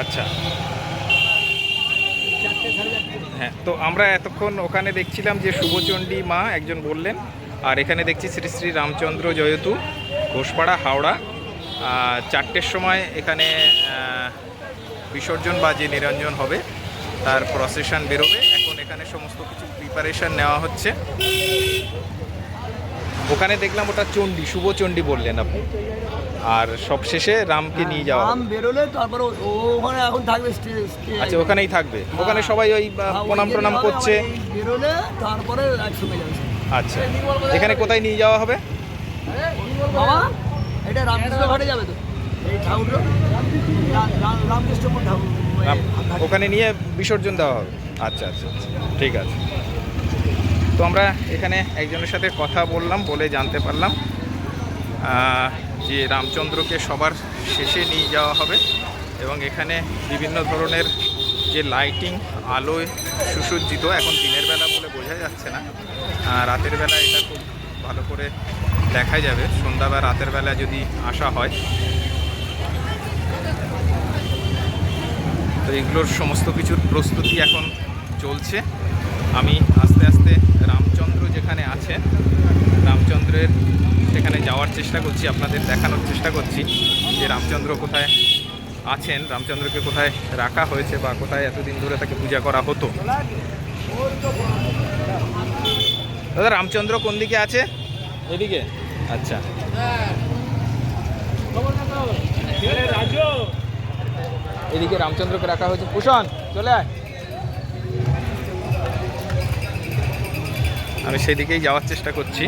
আচ্ছা। হ্যাঁ তো আমরা এতক্ষণ ওখানে দেখছিলাম যে শুভচণ্ডী মা একজন বললেন, আর এখানে দেখছি শ্রী শ্রী রামচন্দ্র জয়তু, ঘোষপাড়া, হাওড়া। চারটের সময় এখানে বিসর্জন বা যে নিরঞ্জন হবে, তার প্রসেশন বেরোবে। এখন এখানে সমস্ত কিছু প্রিপারেশন নেওয়া হচ্ছে। ওখানে দেখলাম ওটা চণ্ডী, শুভচণ্ডী বললেন আপনি। আর সব শেষে রামকে নিয়ে যাওয়া হবে। বেরোলে তারপরে ও- ওখানে এখন থাকবে আচ্ছা ওখানেই থাকবে। ওখানে সবাই ওই হ্যাঁ, প্রণাম প্রণাম করছে। বেরোলে তারপরে একসঙ্গে যাবে। আচ্ছা এখানে কোথায় নিয়ে যাওয়া হবে? বাবা এটা রামকৃষ্ণ ঘাটে যাবে তো। এই ঠাকুর রামকৃষ্ণপুর ঠাকুর। রাম-। ওখানে নিয়ে বিসর্জন দেওয়া হবে। আচ্ছা আচ্ছা আচ্ছা ঠিক আছে। তো আমরা এখানে একজনের সাথে কথা বললাম বলে জানতে পারলাম। যে রামচন্দ্রকে সবার শেষে নিয়ে যাওয়া হবে এবং এখানে বিভিন্ন ধরনের যে লাইটিং আলোয় সুসজ্জিত, এখন দিনের বেলা বলে বোঝা যাচ্ছে না। রাতের বেলা এটা খুব ভালো করে দেখা যাবে। সন্ধ্যা বা রাতের বেলা যদি আসা হয়। তো এগুলোর সমস্ত কিছুর প্রস্তুতি এখন চলছে। আমি আস্তে আস্তে রামচন্দ্র যেখানে আছে রামচন্দ্রের যাওয়ার চেষ্টা করছি আপনাদের দেখানোর চেষ্টা করছি যে রামচন্দ্র কোথায় আছেন রামচন্দ্রকে কোথায় রাখা হয়েছে বা কোথায় এতদিন ধরে তাকে পূজা করা হতো। দাদা রামচন্দ্র কোন দিকে আছে? এদিকে। আচ্ছা। এদিকে রামচন্দ্রকে রাখা হয়েছে। কুষণ চলে আয়। আমি সেদিকেই যাওয়ার চেষ্টা করছি।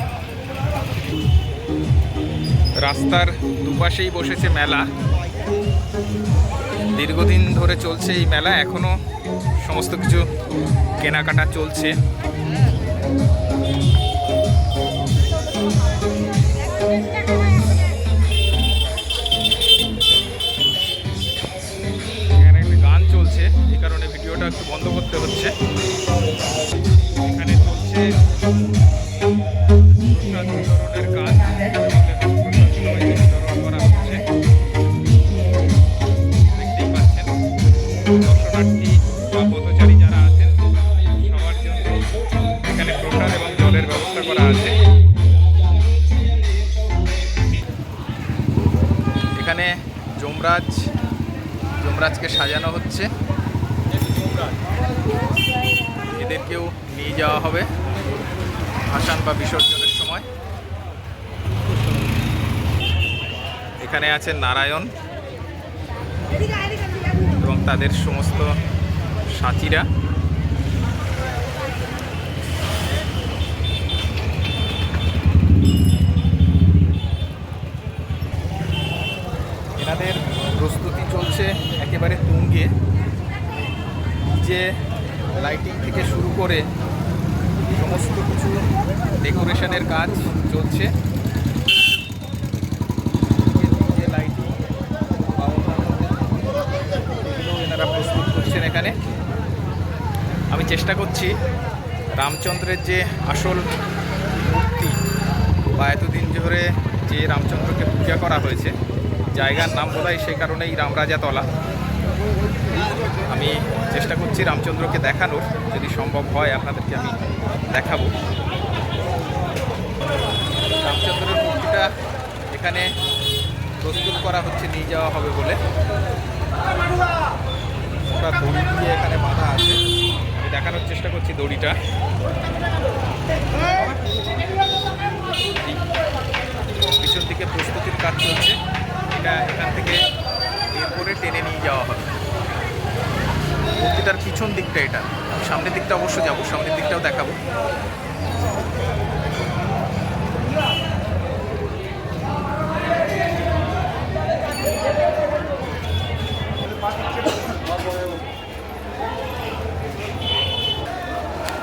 রাস্তার দুপাশেই বসেছে মেলা। দীর্ঘদিন ধরে চলছে এই মেলা, এখনও সমস্ত কিছু কেনাকাটা চলছে। এখানে একটা গান চলছে, এই কারণে ভিডিওটা একটু বন্ধ করতে হচ্ছে। এখানে চলছে প্রসাদ বিতরণের যমরাজ, যমরাজকে সাজানো হচ্ছে। এদেরকেও নিয়ে যাওয়া হবে ভাসান বা বিসর্জনের সময়। এখানে আছে নারায়ণ এবং তাদের সমস্ত সাথীরা। করে সমস্ত কিছু ডেকোরেশনের কাজ চলছে। এনারা প্রস্তুত করছেন এখানে। আমি চেষ্টা করছি রামচন্দ্রের যে আসল মূর্তি বা এতদিন ধরে যে রামচন্দ্রকে পূজা করা হয়েছে, জায়গার নাম বোধহয় সেই কারণেই রামরাজাতলা। আমি চেষ্টা করছি রামচন্দ্রকে দেখানোর। যদি সম্ভব হয়, আপনাদেরকে আমি দেখাবো। রামচন্দ্রের মূর্তিটা এখানে প্রস্তুত করা হচ্ছে, নিয়ে যাওয়া হবে বলে। ওটা দড়ি দিয়ে এখানে বাঁধা আছে। দেখানোর চেষ্টা করছি দড়িটা। পিছন দিকে প্রস্তুতির কাজ চলছে। এটা এখান থেকে বের করে টেনে নিয়ে যাওয়া হবে। মূর্তিটার পিছন দিকটা এটা। সামনের দিকটা অবশ্য যাব, সামনের দিকটাও দেখাবো।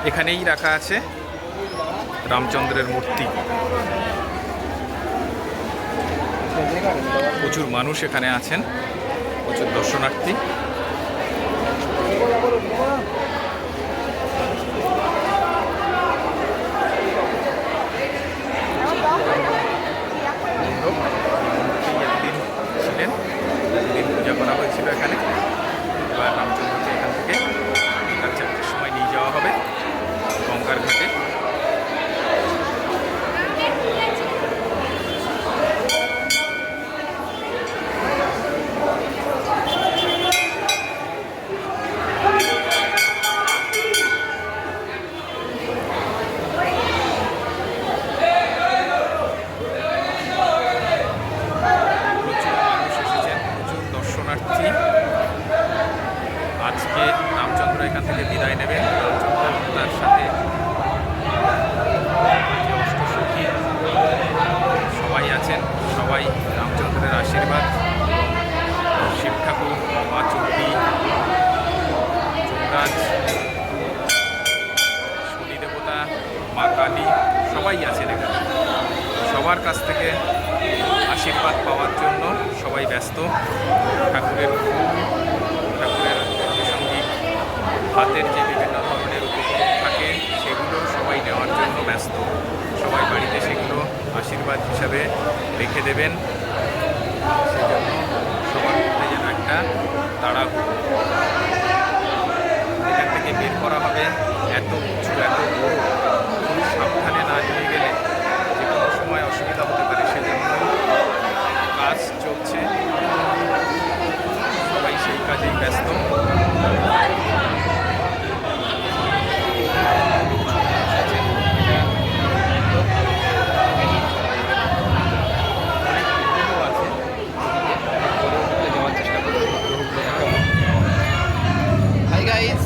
এখানেই রাখা আছে রামচন্দ্রের মূর্তি। প্রচুর মানুষ এখানে আছেন, প্রচুর দর্শনার্থী মণ্ডপ, এই একদিন ছিলেন দিন পূজা করা হয়েছিল এখানে এবার রামচন্দ্রকে এখান থেকে বিকাল চারটের সময় নিয়ে যাওয়া হবে গঙ্গার ঘাটে প্রচুর মানুষ এসেছেন প্রচুর দর্শনার্থী আজকে রামচন্দ্র এখান থেকে বিদায় নেবেন রামচন্দ্র এবং তার সাথে যে অষ্টসখী সবাই আছেন সবাই রামচন্দ্রের আশীর্বাদ শিব ঠাকুর মা চণ্ডী যুবরাজ শনি দেবতা মা কালী সবাই আছেন এখানে সবার কাছ থেকে আশীর্বাদ পাওয়ার জন্য সবাই ব্যস্ত। ঠাকুরের ঠাকুরের আনুষঙ্গিক হাতের যে বিভিন্ন ধরনের উপকরণ থাকে, সেগুলো সবাই নেওয়ার জন্য ব্যস্ত। সবাই বাড়িতে সেগুলো আশীর্বাদ হিসাবে রেখে দেবেন। সেজন্য সবার মধ্যে যেন একটা তাড়াহুড়ো এখান থেকে বের করা হবে। এত উঁচু, এত সাবধানে না নিয়ে গেলে যে কোনো সময় অসুবিধা হতে পারে সেজন্য কাজ চলছে সবাই সেই কাজেই ব্যস্ত হাই গাইস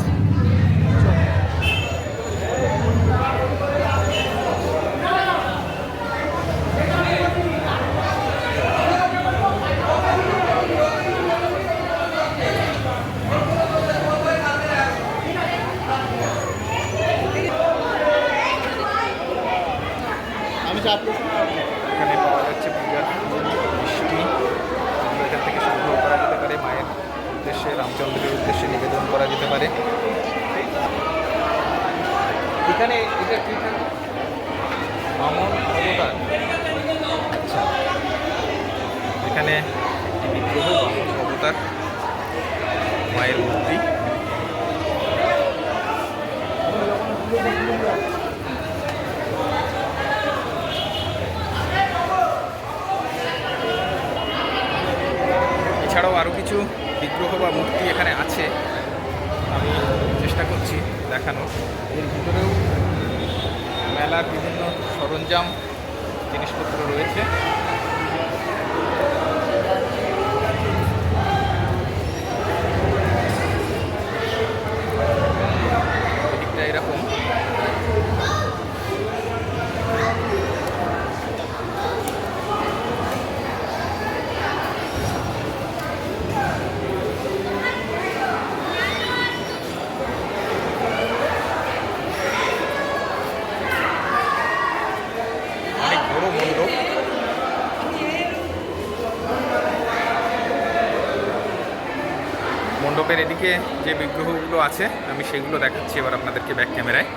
আমি চাপ এখানে পাওয়া যাচ্ছে পূজার ফুল মিষ্টি এগুলো এখান থেকে সংগ্রহ করা যেতে পারে মায়ের উদ্দেশ্যে রামচন্দ্রের উদ্দেশ্যে নিবেদন করা যেতে পারে। এখানে এটা কি মামন অবতার। আচ্ছা। এখানে একটি বিগ্রহ অবতার মায়ের মূর্তি এছাড়াও আরও কিছু বিগ্রহ বা মূর্তি এখানে আছে আমি চেষ্টা করছি দেখানোর এর ভিতরেও মেলার বিভিন্ন সরঞ্জাম জিনিসপত্র রয়েছে এদিকটা এরকম অনেক বড় মণ্ডপ মণ্ডপের এদিকে যে বিগ্রহগুলো আছে, আমি সেগুলো দেখাচ্ছি এবার আপনাদেরকে ব্যাক ক্যামেরায়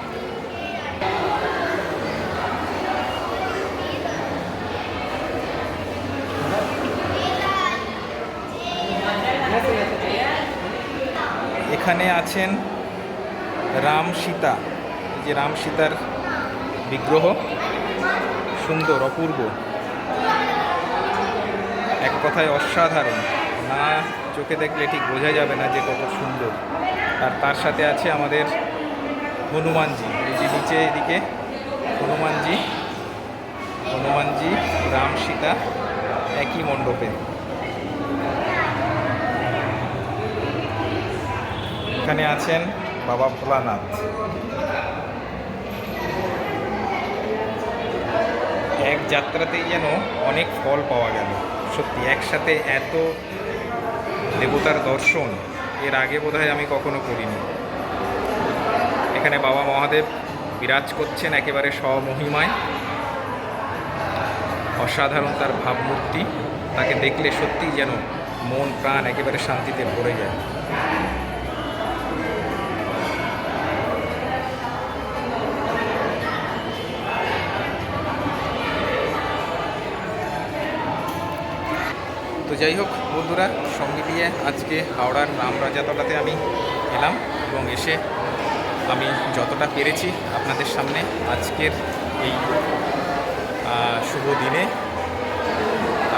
এখানে আছেন রাম সীতা। যে রাম সীতার বিগ্রহ, সুন্দর, অপূর্ব। এক কথায় অসাধারণ। না, চোখে দেখলে ঠিক বোঝা যাবে না যে কত সুন্দর। আর তার সাথে আছে আমাদের হনুমানজি। এই যে নিচে এদিকে হনুমানজি হনুমানজি, রাম সীতা, একই মণ্ডপে। এখানে আছেন বাবা ভোলানাথ। এক যাত্রাতেই যেন অনেক ফল পাওয়া গেল। সত্যি, একসাথে এত দেবতার দর্শন, এর আগে বোধহয় আমি কখনো করিনি। এখানে বাবা মহাদেব বিরাজ করছেন একেবারে স্বমহিমায়। অসাধারণ তার ভাবমূর্তি। তাকে দেখলে সত্যিই যেন মন প্রাণ একেবারে শান্তিতে ভরে যায়। তো যাই হোক, বন্ধুরা সব মিলিয়ে আজকে হাওড়ার রামরাজাতলাতে আমি এলাম এবং এসে আমি যতটা পেরেছি আপনাদের সামনে আজকের এই শুভ দিনে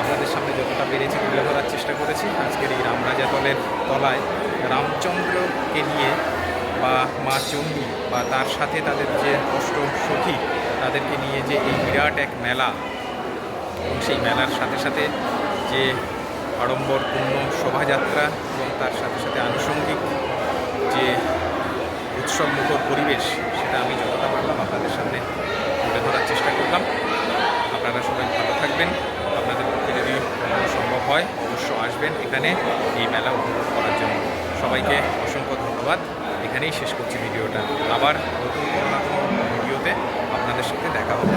আপনাদের সামনে যতটা পেরেছি তুলে ধরার চেষ্টা করেছি আজকের এই রামরাজাতলের তলায়। রামচন্দ্রকে নিয়ে বা মা চণ্ডী বা তার সাথে তাদের যে অষ্ট সখী, তাদেরকে নিয়ে যে এই বিরাট এক মেলা, এবং সেই মেলার সাথে সাথে যে আড়ম্বরপূর্ণ শোভাযাত্রা এবং তার সাথে সাথে আনুষঙ্গিক যে উৎসব মুখর পরিবেশ, সেটা আমি যতটা পারলাম আপনাদের সামনে তুলে ধরার চেষ্টা করলাম। আপনারা সবাই ভালো থাকবেন। আপনাদের পক্ষে যদি সম্ভব হয় অবশ্য আসবেন এখানে এই মেলা উপভোগ করার জন্য। সবাইকে অসংখ্য ধন্যবাদ। এখানেই শেষ করছি ভিডিওটা। আবার নতুন কোনো ভিডিওতে আপনাদের সাথে দেখা হবে।